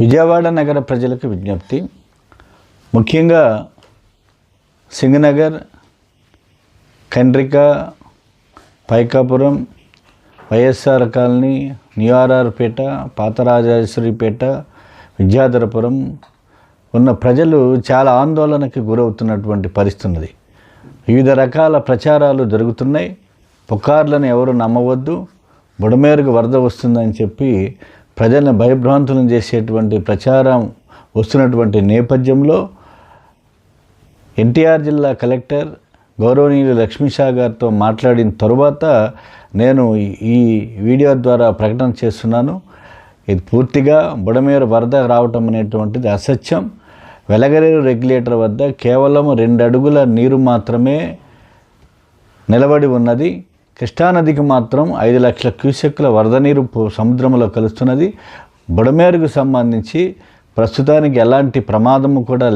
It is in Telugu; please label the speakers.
Speaker 1: విజయవాడ నగర ప్రజలకు విజ్ఞప్తి. ముఖ్యంగా సింగనగర్ కండ్రిక పైకాపురం వైఎస్ఆర్ కాలనీ న్యూఆర్ఆర్పేట పాతరాజేశ్వరిపేట విద్యాధరపురం ఉన్న ప్రజలు చాలా ఆందోళనకి గురవుతున్నటువంటి పరిస్థితున్నది. వివిధ రకాల ప్రచారాలు జరుగుతున్నాయి. పుకార్లను ఎవరు నమ్మవద్దు. బుడమేరుకు వరద వస్తుందని చెప్పి ప్రజలను భయభ్రాంతులను చేసేటువంటి ప్రచారం వస్తున్నటువంటి నేపథ్యంలో ఎన్టీఆర్ జిల్లా కలెక్టర్ గౌరవనీయులు లక్ష్మీషా గారితో మాట్లాడిన తరువాత నేను ఈ వీడియో ద్వారా ప్రకటన చేస్తున్నాను. ఇది పూర్తిగా బుడమేరు వరద రావటం అనేటువంటిది అసత్యం. వెలగరేరు రెగ్యులేటర్ వద్ద కేవలం రెండు అడుగుల నీరు మాత్రమే నిలబడి ఉన్నది. కృష్ణానదికి మాత్రం ఐదు లక్షల క్యూసెక్కుల వరద నీరు సముద్రంలో కలుస్తున్నది. బుడమేరుకు సంబంధించి ప్రస్తుతానికి ఎలాంటి ప్రమాదము కూడా